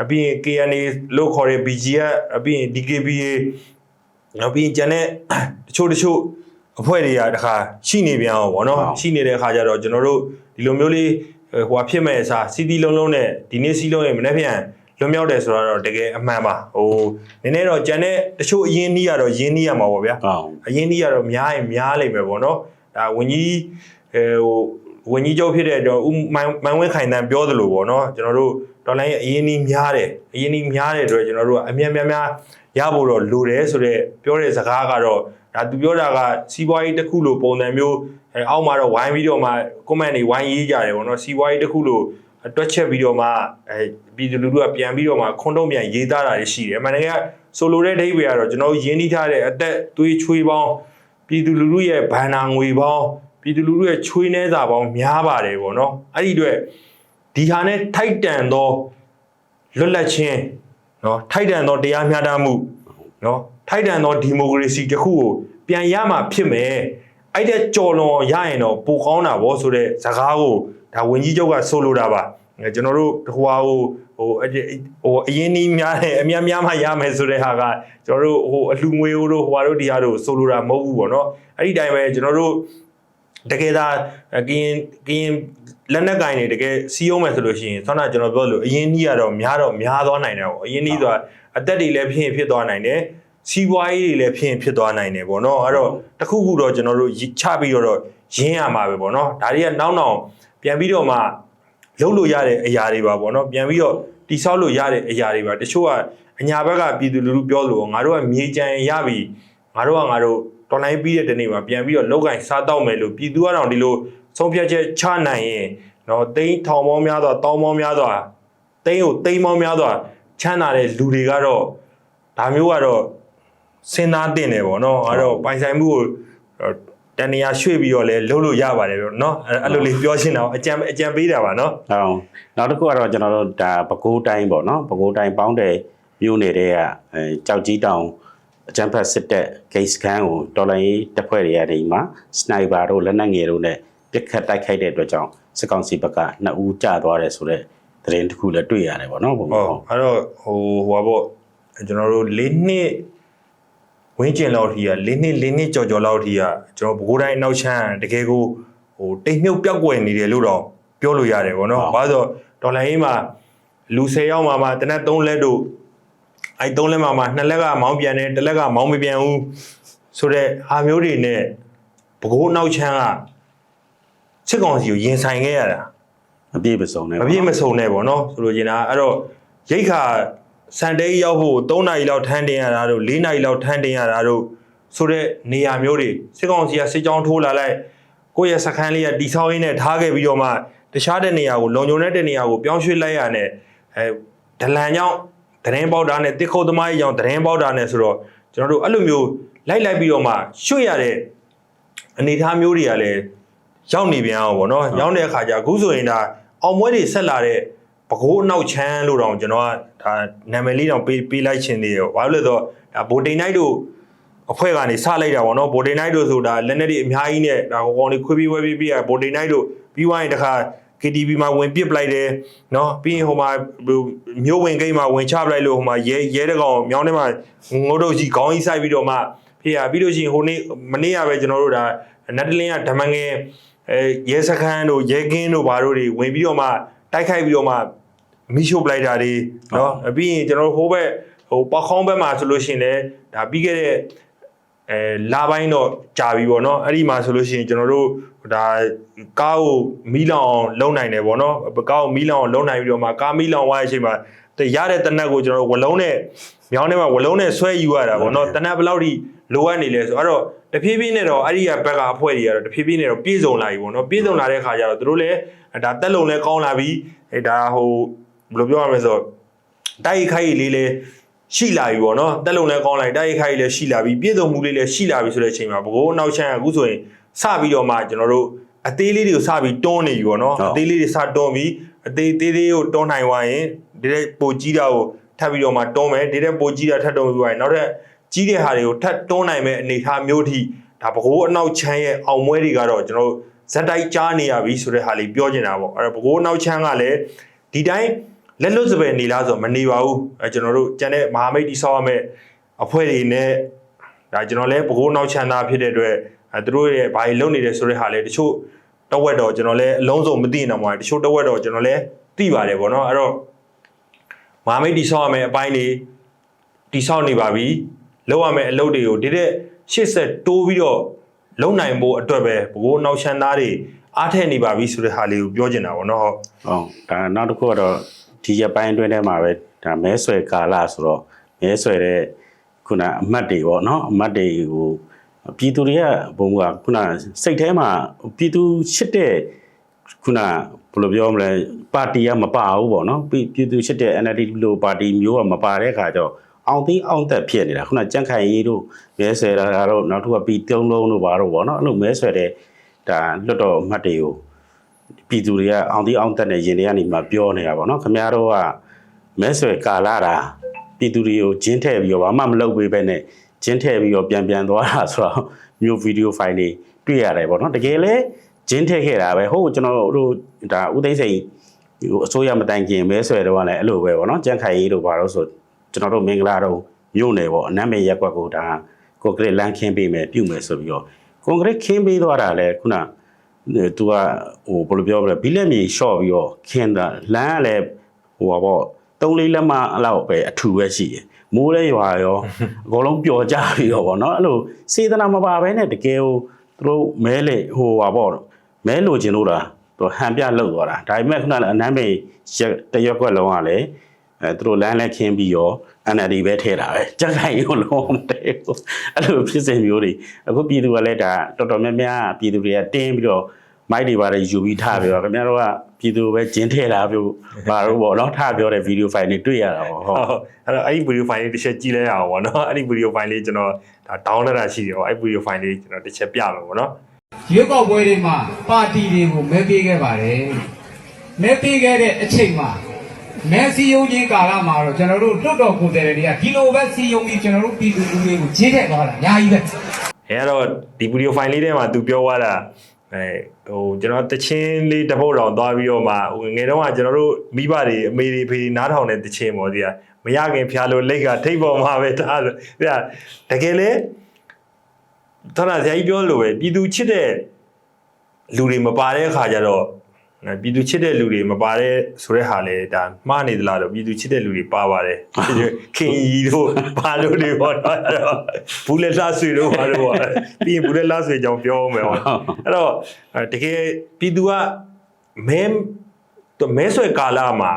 အပြင် KNA လို့ခေါ်တဲ့ BGF အပြင် DKBA နောက်ပြီးရင်ကျန်တဲ့တချို့တချို့အဖွဲ့တွေကတခါရှိနေပြန်အောင်ဗောနော်ဟုတ်ရှိနေတဲ့ခါကျတော့ကျွန်တော်တို့ဒီလိုမျိုးလေးဟိုဟာဖြစ်မဲ့အစားစီတီလုံးလုံးနဲ့ဒီနေ့စီလုံးရဲ့မနေ့ပြန်လွန်မြောက်တယ်ဆိုတော့တကယ်အမှန်ပါဟိုနည်းနည်းတော့ကျန်တဲ့တချို့အရင်နီးကတော့ရင်းနီးရမှာပေါ့ဗျာဟုတ်အရင်နီးကတော့များရင်များလိမ့်မယ်ဗောနော် ဒါဝင်းကြီးအဲဟိုဝင်းကြီးကျုပ်ဖြစ်တဲ့တော့ဥမိုင်းမိုင်းဝင်းခိုင်တန်းပြောသလိုဗောနော်ကျွန်တော်တို့တော်လိုင်းရဲ့အရင်နီးများတယ်အရင်နီးများတယ်အတွက်ကျွန်တော်တို့ကအမြဲများများရဖို့တော့လိုတယ်ဆိုတော့ပြောတဲ့စကားကတော့ဒါသူပြောတာကစီးပွားရေးတစ်ခုလိုပုံစံမျိုးအဲအောက်မှာတော့ဝိုင်းပြီးတော့မှ comment တွေဝိုင်းရေးကြတယ်ဗောနော်စီးပွားရေးတစ်ခုလိုတွက်ချက်ပြီးတော့မှအဲပြည်သူလူထုကပြန်ပြီးတော့မှခွန်းတုံးပြန်ရေးသားတာတွေရှိတယ်အမှန်တကယ်ဆိုလိုတဲ့ဒိဗေကတော့ကျွန်တော်တို့ရင်းနှီးထားတဲ့အသက်သွေးချွေးပေါင်း ပြည်သူလူထုရဲ့ဘဏ္ဍာငွေပေါင်းပြည်သူလူထုရဲ့ချွေးနှဲစာပေါင်းများပါတယ်ပေါ့နော်အဲ့ဒီအတွက်ဒီဟာနဲ့ထိုက်တန်သောလွတ်လပ်ခြင်းနော်ထိုက်တန်သောတရားမျှတမှုနော်ထိုက်တန်သောဒီမိုကရေစီတစ်ခုကိုပြန်ရမှာဖြစ်မယ်အဲ့တဲ့ကြော်လွန်ရရင်တော့ပိုကောင်းတာဗောဆိုတဲ့ဇကားကိုဒါဝင်ကြီးချုပ်ကဆိုလိုတာပါအဲကျွန်တော်တို့ဟိုဟာဟို ဟိုအဟိုအရင်နီးများတယ်အများများမှရမယ်ဆိုတဲ့ဟာကကျွန်တော်တို့ဟိုအလှငွေတို့ဟိုဟာတို့ဒီဟာတို့ဆိုလိုတာမဟုတ်ဘူးဗောနော်အဲ့ဒီတိုင်းပဲကျွန်တော်တို့တကယ်သာကရင်ကရင်လက်နက်ကင်တွေတကယ်စီးအောင်မယ်ဆိုလို့ရှိရင်ဆောင်းတာကျွန်တော်ပြောလို့အရင်ကြီးကတော့များတော့များသွားနိုင်တယ်ပေါ့အရင်ကြီးဆိုတာအသက်တွေလည်းဖြစ်ရင်ဖြစ်သွားနိုင်တယ်စီးပွားရေးတွေလည်းဖြစ်ရင်ဖြစ်သွားနိုင်တယ်ပေါ့နော်အဲ့တော့တစ်ခုခုတော့ကျွန်တော်တို့ချပြီးတော့ရင်းရမှာပဲပေါ့နော်ဒါတွေကနောက်နောက်ပြန်ပြီးတော့မှ လုပ်လို့ရတဲ့အရာတွေပါပေါ့နော်ပြန်ပြီးတော့တိဆောက်လို့ရတဲ့အရာတွေပါတချို့ကအညာဘက်ကပြည်သူလူထုပြောလို့ငါတို့ကမြေကြံရပြီငါတို့ကငါတို့တော်လိုင်းပြီးတဲ့တနေ့မှာပြန်ပြီးတော့လောက်ကင်စားတော့မယ်လို့ပြည်သူကတော့ဒီလိုဆုံးဖြတ်ချက်ချနိုင်ရင်တော့တိန်းထောင်ပေါင်းများစွာတောင်းပေါင်းများစွာတိန်းကိုတိန်းပေါင်းများစွာချမ်းသာတဲ့လူတွေကတော့ဒါမျိုးကတော့စဉ်းစားတင်တယ်ပေါ့နော်အဲ့တော့ပိုင်ဆိုင်မှုကို တန်နေရာရွှေ့ပြီးတော့လဲလုပ်လို့ရပါတယ်ဗျနော်အဲ့လိုလေးပြောရှင်းတာအကြံအကြံပေးတာပါနော်ဟုတ်နောက်တစ်ခုကတော့ကျွန်တော်တို့ဒါပဲခူးတိုင်းပေါ့နော်ပဲခူးတိုင်းပေါင်းတဲ့မြို့နယ်တွေကအဲကြောက်ကြီးတောင်အကြမ်းဖက်စစ်တပ်ဂိတ်စခန်းကိုတော်လိုင်းရေးတပ်ဖွဲ့တွေကနေမှာစနိုက်ပါတို့လက်နက်ငယ်တို့နဲ့ပစ်ခတ်တိုက်ခိုက်တဲ့အတွက်ကြောင့်စစ်ကောင်စီဘက်ကနှစ်ဦးကြာသွားတယ်ဆိုတော့သတင်းတစ်ခုလည်းတွေ့ရတယ်ပေါ့နော်ဘုံဟုတ်အဲ့တော့ဟိုဟိုပါပေါ့ကျွန်တော်တို့၄နှစ် ဝင်းကျင်လောက်ထိက၄နှစ်၄နှစ်ကြော်ကြော်လောက်ထိကကျွန်တော်ဘကိုးတိုင်းနောက်ချမ်းတကယ်ကိုဟိုတိတ်မြုပ်ပြောက်ွယ်နေတယ်လို့တော့ပြောလို့ရတယ်ဗောနော်ဘာလို့ဒေါ်လာရေးမှာလူ၁၀ယောက်မှာမှတနက်၃လက်တို့အဲ၃လက်မှာမှနှစ်လက်ကမောင်းပြန်တယ်တစ်လက်ကမောင်းမပြန်ဘူးဆိုတော့ဟာမျိုးတွေနဲ့ဘကိုးနောက်ချမ်းကစစ်ကောင်စီကိုရင်ဆိုင်ခဲ့ရတာမပြည့်မစုံနဲ့မပြည့်မစုံနဲ့ပေါ့နော်ဆိုလိုချင်တာအဲ့တော့ရိတ်ခါ စန်တေးရောက်ဖို့3နာရီလောက်ထမ်းတင်ရတာတို့4နာရီလောက်ထမ်းတင်ရတာတို့ဆိုတဲ့နေရာမျိုးတွေစစ်ကောင်စီကစစ်ကြောင်းထိုးလာလိုက်ကိုယ့်ရဲ့စခန်းလေးကတိဆောက်ရင်းနဲ့ထားခဲ့ပြီးတော့မှတခြားတဲ့နေရာကိုလုံခြုံတဲ့နေရာကိုပြောင်းရွှေ့လိုက်ရတဲ့အဲဒလန်ကြောင့်တရင်ပေါက်တာနဲ့တစ်ခုတ်သမားကြီးကြောင့်တရင်ပေါက်တာနဲ့ဆိုတော့ကျွန်တော်တို့အဲ့လိုမျိုးလိုက်လိုက်ပြီးတော့မှရွှေ့ရတဲ့အနေအထားမျိုးတွေကလည်းရောက်နေပြန်အောင်ပေါ့နော်ရောက်တဲ့အခါကျအခုဆိုရင်ဒါအောင်ပွဲတွေဆက်လာတဲ့ ပကိုးအနောက်ချမ်းလို့တော့ကျွန်တော်ကဒါနာမည်လေးတော့ပေးပေးလိုက်ခြင်းသေးရောဘာလို့လဲဆိုတော့ဒါဘိုတိန်နိုင်တို့အဖွဲ့ကနေစလိုက်တာပေါ့နော်ဘိုတိန်နိုင်တို့ဆိုတာလက်နက်တွေအများကြီးနဲ့ဒါဟိုကောင်တွေခွေးပြီးဝဲပြီးပြီးရဘိုတိန်နိုင်တို့ပြီးွားရင်တခါ KTV မှာဝင်ပစ်ပလိုက်တယ်နော်ပြီးရင်ဟိုမှာဟိုမြို့ဝင်ဂိမ်းမှာဝင်ချပလိုက်လို့ဟိုမှာရဲရဲတကောင်မြောင်းထဲမှာငိုးတို့ကြီးခေါင်းကြီးစိုက်ပြီးတော့မှဖြစ်ရပြီးလို့ရှိရင်ဟိုနေ့မနေ့ကပဲကျွန်တော်တို့ဒါနတ်တလင်းကဓမ္မငယ်အဲရဲစခန်းတို့ရဲကင်းတို့ဘာတို့တွေဝင်ပြီးတော့မှတိုက်ခိုက်ပြီးတော့မှ မီရှို့ပလိုက်တာတွေเนาะပြီးရင်ကျွန်တော်တို့ဟိုဘက်ဟိုပောက်ခေါင်းဘက်မှာဆိုလို့ရှိရင်လည်းဒါပြီးခဲ့တဲ့အဲလာပိုင်းတော့ကြာပြီပေါ့เนาะအဲ့ဒီမှာဆိုလို့ရှိရင်ကျွန်တော်တို့ဒါကားကိုမီးလောင်အောင်လုံနိုင်တယ်ပေါ့เนาะကားကိုမီးလောင်အောင်လုံနိုင်ပြီးတော့မှကားမီးလောင်သွားတဲ့အချိန်မှာတရတဲ့တနက်ကိုကျွန်တော်တို့ဝလုံးနဲ့ မြောင်းထဲမှာဝလုံးနဲ့ဆွဲယူရတာပေါ့နော်တနက်ဘယ်လောက်ထိလိုအပ်နေလဲဆိုအဲ့တော့တဖြည်းဖြည်းနဲ့တော့အဲ့ဒီကဘက်ကအဖွဲ့တွေကတော့တဖြည်းဖြည်းနဲ့တော့ပြည့်စုံလာပြီပေါ့နော်ပြည့်စုံလာတဲ့ခါကျတော့သူတို့လည်းဒါတက်လုံလည်းကောင်းလာပြီအဲဒါဟို ဘယ်လိုပြောရမလဲဆိုတော့တိုက်ခိုက်လေးလေးရှိလာပြီပေါ့နော်တက်လုံလည်းကောင်းလာပြီတိုက်ခိုက်လည်းရှိလာပြီပြည့်စုံမှုလေးလည်းရှိလာပြီဆိုတဲ့အချိန်မှာဘကိုးနောက်ချမ်းအခုဆိုရင်စပြီးတော့မှကျွန်တော်တို့အသေးလေးတွေကိုစပြီးတွန်းနေပြီပေါ့နော်အသေးလေးတွေစတွန်းပြီးအသေးသေးသေးကိုတွန်းနိုင်သွားရင်ဒီတဲ့ပိုကြီးတာကိုထပ်ပြီးတော့မှတွန်းမယ်ဒီတဲ့ပိုကြီးတာထပ်တွန်းပြီးသွားရင်နောက်ထပ်ကြီးတဲ့ဟာတွေကိုထပ်တွန်းနိုင်မဲ့အနေအထားမျိုးထိဒါဘကိုးအနောက်ချမ်းရဲ့အောင်မွဲတွေကတော့ကျွန်တော်တို့ဇက်တိုက်ကြားနေရပြီဆိုတဲ့ဟာလေးပြောချင်တာပေါ့အဲ့တော့ဘကိုးအနောက်ချမ်းကလည်းဒီတိုင်း လက်လွတ်စပယ်နေလားဆိုမနေပါဘူးအဲကျွန်တော်တို့ကျန်တဲ့မဟာမိတ်တိဆောက်ရမယ့်အဖွဲ့တွေနဲ့ဒါကျွန်တော်လည်းဘကိုးနောက်ချမ်းသားဖြစ်တဲ့အတွက်အဲသူတို့ရဲ့ဘာကြီးလုပ်နေတယ်ဆိုတဲ့ဟာလေးတချို့တဝက်တော့ကျွန်တော်လည်းအလုံးစုံမသိနေတော့မှာတချို့တဝက်တော့ကျွန်တော်လည်းသိပါတယ်ပေါ့နော်အဲ့တော့မဟာမိတ်တိဆောက်ရမယ့်အပိုင်းတွေတိဆောက်နေပါပြီလောက်ရမယ့်အလုပ်တွေကိုဒီတဲ့ရှေ့ဆက်တိုးပြီးတော့လုံနိုင်ဖို့အတွက်ပဲဘကိုးနောက်ချမ်းသားတွေအားထည့်နေပါပြီဆိုတဲ့ဟာလေးကိုပြောချင်တာပေါ့နော်ဟုတ်ဟုတ်ဒါနောက်တစ်ခုကတော့ ဒီရက်ပိုင်းအတွင်းထဲမှာပဲဒါမဲဆွဲကာလဆိုတော့မဲဆွဲတဲ့ခုနအမတ်တွေပေါ့နော်အမတ်တွေကိုပြည်သူတွေကဘုံကခုနစိတ်ထဲမှာပြည်သူချစ်တဲ့ခုနဘယ်လိုပြောမလဲပါတီကမပါဘူးပေါ့နော်ပြည်ပြည်သူချစ်တဲ့ NLD လို့ပါတီမျိုးကမပါတဲ့ခါကျတော့အောင်သိအောင်သက်ဖြစ်နေတာခုနကြန့်ခိုင်ရေးတို့မဲဆွဲတာကတော့နောက်တစ်ခုကပြည်သုံးလုံးတို့ပါတော့ပေါ့နော်အဲ့လိုမဲဆွဲတဲ့ဒါလွတ်တော်အမတ်တွေကို ပြည်သူတွေကအောင်တီအောင်တက်တဲ့ရင်တွေကနေမှပြောနေတာပေါ့နော်ခင်ဗျားတို့ကမဲဆွယ်ကာလာတာပြည်သူတွေကိုဂျင်းထည့်ပြီးတော့ဘာမှမလုပ်ပေးပဲနဲ့ဂျင်းထည့်ပြီးတော့ပြန်ပြန်သွားတာဆိုတော့မျိုးဗီဒီယိုဖိုင်တွေတွေ့ရတယ်ပေါ့နော်တကယ်လဲဂျင်းထည့်ခဲ့တာပဲဟုတ်ကျွန်တော်တို့ဒါဥသိမ်းစိန်ဟိုအစိုးရမတိုင်ခင်မဲဆွယ်တော့ကလည်းအဲ့လိုပဲပေါ့နော်ကြန့်ခိုင်ရေးတို့ဘာလို့ဆိုကျွန်တော်တို့မင်္ဂလာတော့မြို့နယ်ပေါ့အနမ်းမေရက်ကွက်ကိုဒါကွန်ကရစ်လမ်းခင်းပေးမယ်ပြုမယ်ဆိုပြီးတော့ကွန်ကရစ်ခင်းပေးသွားတာလဲခုန သူကဟိုဘယ်လိုပြောမလဲဘီလက်မြေရှော့ပြီးတော့ခင်းတာလမ်းကလည်းဟိုပါပေါ့သုံးလေးလက်မအဲ့လောက်ပဲအထူပဲရှိတယ်မိုးလဲရွာရောအကုန်လုံးပျော်ကြပြီးတော့ဗောနော်အဲ့လိုစေတနာမပါဘဲနဲ့တကယ်ဟိုသူတို့မဲလေဟိုပါပေါ့မဲလိုချင်လို့လားသူဟန်ပြလောက်သွားတာဒါပေမဲ့ခုနကအနမ်းမေရက်တရက်ကွက်လုံးကလည်း အဲသူတို့လမ်းလဲခင်းပြီးရော NLD ပဲထဲတာပဲကြက်ခိုင်ကိုလုံးဝမတည့်ဘူးအဲ့လိုဖြစ်စဉ်မျိုးတွေအခုပြည်သူကလည်းဒါတော်တော်များများပြည်သူတွေကတင်းပြီးတော့မိုက်တွေပါတယ်ယူပြီးထားပြီးတော့ခင်ဗျားတို့ကပြည်သူပဲဂျင်းထဲတာမျိုးဘာလို့ပေါ့နော်ထားပြောတဲ့ဗီဒီယိုဖိုင်တွေတွေ့ရတာပေါ့ဟုတ်ဟုတ်အဲ့တော့အဲ့ဒီ video file လေးတစ်ချက်ကြည့်လဲရအောင်ပေါ့နော်အဲ့ဒီ video file လေးကျွန်တော်ဒါ down လုပ်တာရှိတယ်ပေါ့အဲ့ video file လေးကျွန်တော်တစ်ချက်ပြမယ်ပေါ့နော်ရွေးကောက်ပွဲတွေမှာပါတီတွေကိုမဲပေးခဲ့ပါတယ်မဲပေးခဲ့တဲ့အချိန်မှာ မဲစည်းရုံးခြင်းကာလမှာတော့ကျွန်တော်တို့လွတ်တော်ကိုယ်စားလှယ်တွေကဒီလိုပဲစည်းရုံးပြီးကျွန်တော်တို့ပြည်သူလူတွေကိုဂျင်းထည့်သွားတာအများကြီးပဲအဲအဲ့တော့ဒီ video file လေးထဲမှာသူပြောသွားတာအဲဟိုကျွန်တော်တချင်းလေးတစ်ပုတ်တောင်သွားပြီးတော့မှဟိုငယ်တုန်းကကျွန်တော်တို့မိဘတွေအမေတွေဖေတွေနားထောင်တဲ့တချင်းပေါ့ဒီကမရခင်ဖျားလို့လက်ကထိတ်ပေါ်မှာပဲထားဆိုဒီကတကယ်လေတော်တာဆရာကြီးပြောလို့ပဲပြည်သူချစ်တဲ့လူတွေမပါတဲ့အခါကျတော့အဲ ပြည်သူချစ်တဲ့လူတွေမပါတဲ့ဆိုတဲ့ဟာလေဒါမှားနေသလားတော့ပြည်သူချစ်တဲ့လူတွေပါပါတယ်ခင်ကြီးတို့ဘာလို့တွေပေါ့နော်အဲ့တော့ဘူးလက်လှဆွေတို့ဘာလို့ပေါ့ပြီးရင်ဘူးလက်လှဆွေကြောင့်ပြောအောင်မယ်ပေါ့အဲ့တော့အဲတကယ်ပြည်သူကမဲမဲဆွဲကာလမှာ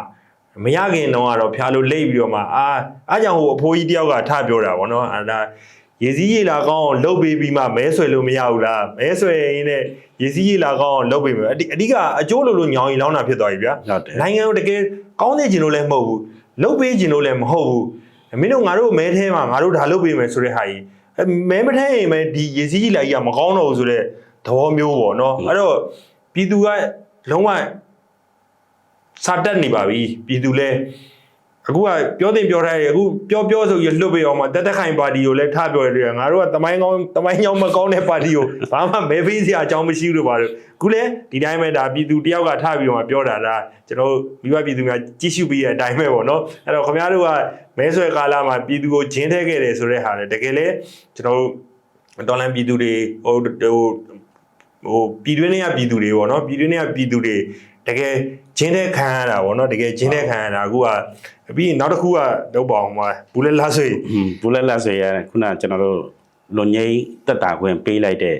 မရခင်တော့ကတော့ဖျားလို့လိတ်ပြီးတော့မှအာအားကြောင့်ဟိုအဖိုးကြီးတယောက်ကထပြောတာပေါ့နော်အဲဒါ ရေစည်းရေလာကောင်းအောင်လှုပ်ပေးပြီးမှမဲဆွဲလို့မရဘူးလားမဲဆွဲရင်းနဲ့ရေစည်းရေလာကောင်းအောင်လှုပ်ပေးမယ်အဓိအဓိကအကျိုးလို့လို့ညောင်ရင်လောင်းတာဖြစ်သွားပြီဗျာဟုတ်တယ်နိုင်ငံကိုတကယ်ကောင်းနေခြင်းလို့လည်းမဟုတ်ဘူးလှုပ်ပေးခြင်းလို့လည်းမဟုတ်ဘူးမင်းတို့ငါတို့မဲထဲမှာငါတို့ဒါလှုပ်ပေးမယ်ဆိုတဲ့ဟာကြီးအဲမဲမထဲရင်မဲဒီရေစည်းရေလာကြီးကမကောင်းတော့ဘူးဆိုတဲ့သဘောမျိုးပေါ့နော်အဲ့တော့ပြည်သူကလုံးဝစာတက်နေပါပြီပြည်သူလည်း အခုကပြောတင်ပြောထားတယ်အခုပြောပြောဆိုရလွတ်ပေးအောင်မှာတက်တက်ခိုင်ပါတီကိုလည်းထားပြောတယ်ငါတို့ကတမိုင်းကောင်းတမိုင်းကြောင်းမကောင်းတဲ့ပါတီကိုဘာမှမဲဖေးစရာအကြောင်းမရှိဘူးလို့ပါလို့အခုလည်းဒီတိုင်းပဲဒါပြည်သူတယောက်ကထားပြီးတော့မှပြောတာဒါကျွန်တော်မိဘပြည်သူများကြည့်ရှုပြီးတဲ့အတိုင်းပဲပေါ့နော်အဲ့တော့ခင်ဗျားတို့ကမဲဆွဲကာလမှာပြည်သူကိုဂျင်းထဲခဲ့တယ်ဆိုတဲ့ဟာလေတကယ်လေကျွန်တော်တို့တော်လန်ပြည်သူတွေဟိုဟိုဟိုပြည်တွင်းထဲကပြည်သူတွေပေါ့နော်ပြည်တွင်းထဲကပြည်သူတွေတကယ် ဂျင်းတဲ့ခံရတာပေါ့နော်တကယ်ဂျင်းတဲ့ခံရတာအခုကပြီးရင်နောက်တစ်ခုကတော့ပေါ့မှာဘူးလက်လားဆိုရင်ဟွန်းဘူးလက်လက်ဆွေရခုနကျွန်တော်တို့လွန်ငိမ့်တက်တာခွင့်ပေးလိုက်တဲ့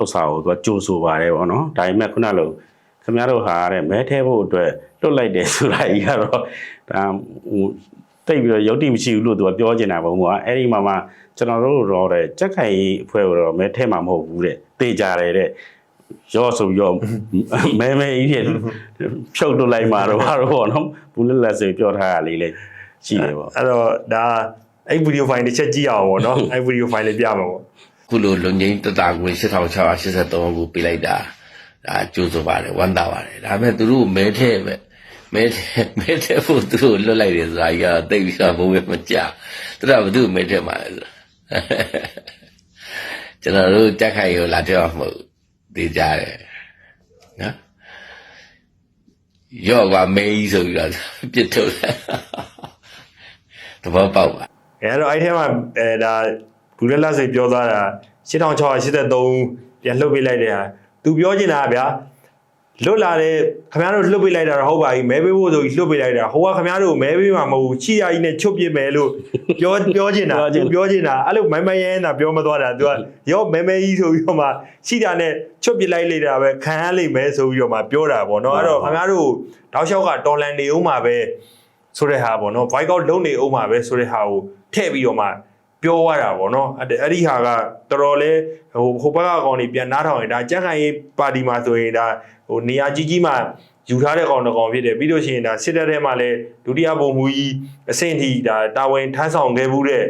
ဥစ္စာကိုသူကကြိုးဆိုပါတယ်ဗောနော်ဒါပေမဲ့ခုနလိုခင်ဗျားတို့ဟာတဲ့မဲထဲဖို့အတွက်လွတ်လိုက်တယ်ဆိုတာကြီးကတော့ဒါဟိုတိတ်ပြီးတော့ယုတ်တိမရှိဘူးလို့သူကပြောချင်တာပေါ့ကွာအဲ့ဒီမှာမှကျွန်တော်တို့တော့တဲ့ကြက်ခိုင်ရေးအဖွဲ့ကိုတော့မဲထဲမှာမဟုတ်ဘူးတဲ့တေးကြတယ်တဲ့ ရောဆိုပြီးတော့မဲမဲကြီးတဲ့ဖြုတ်ထုတ်လိုက်မှာတော့ဘာတော့ပေါ့နော်ဘူးလက်လက်ဆိုပြောထားတာလေးလေးရှိတယ်ပေါ့အဲ့တော့ဒါအဲ့ဗီဒီယိုဖိုင်တစ်ချက်ကြည့်အောင်ပေါ့နော်အဲ့ဗီဒီယိုဖိုင်လေးပြမှာပေါ့ခုလိုလုံငင်းတတာကို8683ကိုပေးလိုက်တာဒါကြိုးစားပါတယ်ဝမ်းသာပါတယ်ဒါပေမဲ့သူတို့မဲထဲပဲမဲထဲမဲထဲဖို့သူတို့လွတ်လိုက်တယ်ဆိုတာကြီးကတိတ်ပြီးတော့ဘုံပဲမကြသူတို့ကဘယ်သူမဲထဲမှာလဲဆိုကျွန်တော်တို့တက်ခိုင်ရောလာတဲ့မှာမဟုတ် သေးကြတယ်နော်ရော့ကမဲကြီးဆိုပြီးတော့ပြစ်ထုတ်တယ်တဘောပေါက်ပါအဲ့တော့အဲ့ထဲမှာအဲဒါဘူးလက်လက်စိတ်ပြောသွားတာ8683ပြန်လှုပ်ပေးလိုက်တဲ့ဟာသူပြောချင်တာကဗျာ လွတ်လာတဲ့ခင်ဗျားတို့လှုပ်ပေးလိုက်တာတော့ဟုတ်ပါပြီမဲပေးဖို့ဆိုပြီးလှုပ်ပေးလိုက်တာဟိုကခင်ဗျားတို့မဲပေးမှာမဟုတ်ဘူးချီယာကြီးနဲ့ချုပ်ပြစ်မယ်လို့ပြောပြောချင်တာသူပြောချင်တာအဲ့လိုမိုင်းမိုင်းရဲတာပြောမသွားတာသူကရောမဲမဲကြီးဆိုပြီးတော့မှချီတာနဲ့ချုပ်ပြစ်လိုက်လိုက်တာပဲခံရလိမ့်မယ်ဆိုပြီးတော့မှပြောတာပေါ့နော်အဲ့တော့ခင်ဗျားတို့တောက်လျှောက်ကတော်လန်နေဦးမှာပဲဆိုတဲ့ဟာပေါ့နော် voice out လုံးနေဦးမှာပဲဆိုတဲ့ဟာကိုထည့်ပြီးတော့မှ ပြောရတာဗောနော်အဲ့အဲ့ဒီဟာကတော်တော်လေးဟိုဟိုဘက်ကကောင်တွေပြန်နားထောင်ရင်ဒါကြက်ခိုင်ရေးပါတီမှာဆိုရင်ဒါဟိုနေရာကြီးကြီးမှာယူထားတဲ့ကောင်တစ်ကောင်ဖြစ်တယ်ပြီးလို့ရှိရင်ဒါစစ်တပ်ထဲမှာလည်းဒုတိယဗိုလ်မှူးကြီးအဆင့်ထိဒါတာဝန်ထမ်းဆောင်ခဲ့မှုတဲ့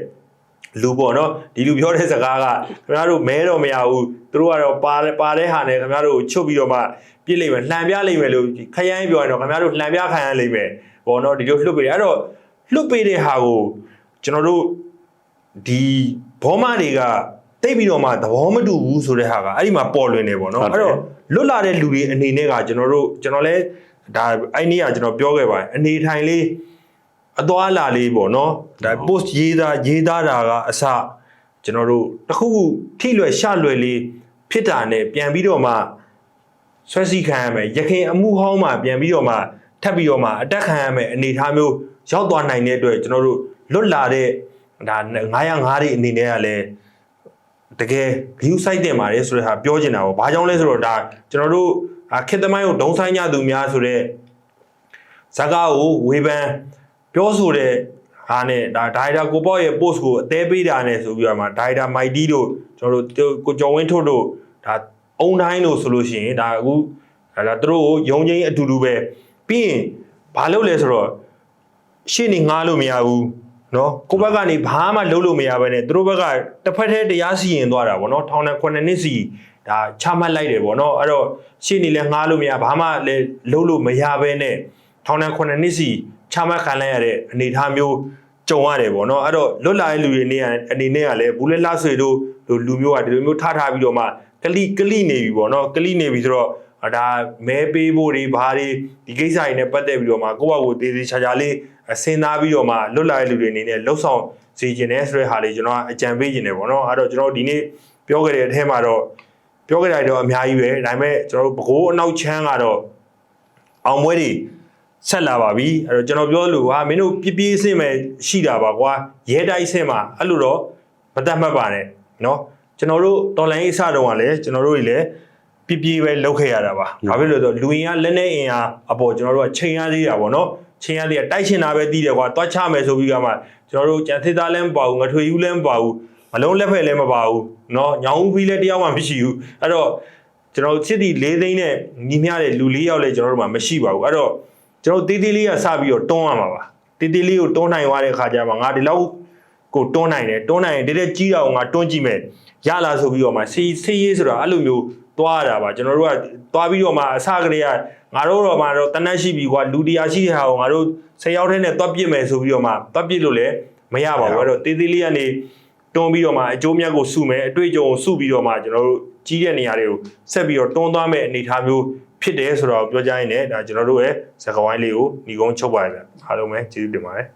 လူပေါ့နော်ဒီလူပြောတဲ့စကားကခင်ဗျားတို့မဲတော့မရဘူးသူတို့ကတော့ပါပါတဲ့ဟာနဲ့ခင်ဗျားတို့ကိုချုပ်ပြီးတော့မှပြစ်လိမ့်မယ်လှန်ပြလိမ့်မယ်လို့ခရိုင်းပြောရင်တော့ခင်ဗျားတို့လှန်ပြခံရလိမ့်မယ်ပေါ့နော်ဒီလိုလှုပ်ပေးတယ်အဲ့တော့လှုပ်ပေးတဲ့ဟာကိုကျွန်တော်တို့ ဒီဘောမတွေကတိတ်ပြီးတော့မှသဘောမတူဘူးဆိုတဲ့ဟာကအဲ့ဒီမှာပေါ်လွင်နေပေါ့နော်ဟုတ်တယ်အဲ့တော့လွတ်လာတဲ့လူတွေအနေနဲ့ကကျွန်တော်တို့ကျွန်တော်လဲဒါအဲ့နေ့ကကျွန်တော်ပြောခဲ့ပါတယ်အနေထိုင်လေးအသွားလာလေးပေါ့နော်ဒါ post ရေးသားရေးသားတာကအစကျွန်တော်တို့တစ်ခုခုထိလွယ်ရှလွယ်လေးဖြစ်တာနဲ့ပြန်ပြီးတော့မှဆွဲစည်းခံရမယ်ရခင်အမှုဟောင်းမှာပြန်ပြီးတော့မှထပ်ပြီးတော့မှအတက်ခံရမယ်အနေအထားမျိုးရောက်သွားနိုင်တဲ့အတွက်ကျွန်တော်တို့လွတ်လာတဲ့ ဒါ905တွေအနေနဲ့ကလည်းတကယ် view site တင်ပါတယ်ဆိုတဲ့ဟာပြောချင်တာပေါ့။ဘာကြောင့်လဲဆိုတော့ဒါကျွန်တော်တို့အာခေတ်သမိုင်းကိုဒုံဆိုင်ကြသူများဆိုတဲ့ဇာကားကိုဝေဖန်ပြောဆိုတဲ့ဟာနဲ့ဒါဒိုင်တာကိုပေါ့ရဲ့ post ကိုအသေးပေးတာနဲ့ဆိုပြီးတော့မှဒိုင်တာမိုက်တီတို့ကျွန်တော်တို့ကိုကျော်ဝင်းထွတ်တို့ဒါအုံတိုင်းတို့ဆိုလို့ရှိရင်ဒါအခုဒါသူတို့ကိုယုံချင်းအတူတူပဲပြီးရင်ဘာလုပ်လဲဆိုတော့ရှေ့နေငားလို့မရဘူး နော်ကိုဘက်ကနေဘာမှလုပ်လို့မရဘဲနဲ့သူတို့ဘက်ကတစ်ဖက်တည်းတရားစီရင်သွားတာဗောနော်ထောင်နဲ့9နှစ်စီဒါချမှတ်လိုက်တယ်ဗောနော်အဲ့တော့ရှေ့နေလဲငားလို့မရဘာမှလဲလုပ်လို့မရဘဲနဲ့ထောင်နဲ့9နှစ်စီချမှတ်ခံလိုက်ရတဲ့အနေအထားမျိုးကြုံရတယ်ဗောနော်အဲ့တော့လွတ်လာတဲ့လူတွေနေအနေနဲ့ကလည်းဘူးလဲလှဆွေတို့လူမျိုးကဒီလိုမျိုးထထားပြီးတော့မှကလိကလိနေပြီဗောနော်ကလိနေပြီဆိုတော့ဒါမဲပေးဖို့တွေဘာတွေဒီကိစ္စတွေနဲ့ပတ်သက်ပြီးတော့မှကိုယ့်ဘက်ကိုသေးသေးချာချာလေး စဉ်းစားပြီးတော့မှလွတ်လာတဲ့လူတွေအနေနဲ့လှုပ်ဆောင်စီခြင်းနဲ့ဆိုတဲ့ဟာလေးကျွန်တော်ကအကြံပေးခြင်းတယ်ပေါ့နော်အဲ့တော့ကျွန်တော်ဒီနေ့ပြောခဲ့တဲ့အထက်မှာတော့ပြောခဲ့တာတော့အများကြီးပဲဒါပေမဲ့ကျွန်တော်တို့ဘကိုးအနောက်ချမ်းကတော့အောင်ပွဲတွေဆက်လာပါပြီအဲ့တော့ကျွန်တော်ပြောလို့ဟာမင်းတို့ပြပြအဆင့်မဲ့ရှိတာပါကွာရဲတိုက်အဆင့်မှာအဲ့လိုတော့မတတ်မှတ်ပါနဲ့เนาะကျွန်တော်တို့တော်လိုင်းအစတုန်းကလည်းကျွန်တော်တို့တွေလည်း ပြပြပဲလောက်ခဲ့ရတာပါ။ဘာဖြစ်လို့လဲဆိုတော့လူရင်ကလက်နဲ့အင်အားအပေါ်ကျွန်တော်တို့ကချိန်ရသေးတာပေါ့နော်။ ချိန်ရသေးတာတိုက်ချင်တာပဲတည်တယ်ကွာ။တွားချမယ်ဆိုပြီးကမှကျွန်တော်တို့ကြံသစ်သားလည်းမပါဘူးငထွေယူလည်းမပါဘူးမလုံးလက်ဖက်လည်းမပါဘူး။နော်ညောင်ဦးဖီးလည်းတယောက်မှမရှိဘူး။အဲ့တော့ကျွန်တော်စစ်တီ၄သိန်းနဲ့ညီမျှတဲ့လူ၄ယောက်လည်းကျွန်တော်တို့မှမရှိပါဘူး။အဲ့တော့ကျွန်တော်တေးသေးလေးကစပြီးတော့တွန်းရမှာပါ။တေးသေးလေးကိုတွန်းနိုင်သွားတဲ့အခါကျမှငါဒီလောက်ကိုတွန်းနိုင်တယ်တွန်းနိုင်ရင်တကယ်ကြီးတာကိုငါတွန်းကြည့်မယ်ရလာဆိုပြီးတော့မှစီစီရေးဆိုတာအဲ့လိုမျိုး သွားတာပါကျွန်တော်တို့ကသွားပြီးတော့မှအစကတည်းကငါတို့တော့မှတော့တနက်ရှိပြီကွာလူတရားရှိတဲ့ဟာကိုငါတို့ဆယ်ယောက်ထဲနဲ့သွားပြစ်မယ်ဆိုပြီးတော့မှသွားပြစ်လို့လည်းမရပါဘူးအဲ့တော့တေးသေးလေးကနေတွန်းပြီးတော့မှအကျိုးမြတ်ကိုစုမယ်အတွေ့အကြုံကိုစုပြီးတော့မှကျွန်တော်တို့ကြီးတဲ့နေရာတွေကိုဆက်ပြီးတော့တွန်းသွားမယ်အနေအထားမျိုးဖြစ်တယ်ဆိုတော့ပြောကြရင်လည်းဒါကျွန်တော်တို့ရဲ့စကားဝိုင်းလေးကိုညီကုန်းချုပ်ပါရစေအားလုံးပဲကျေးဇူးတင်ပါတယ်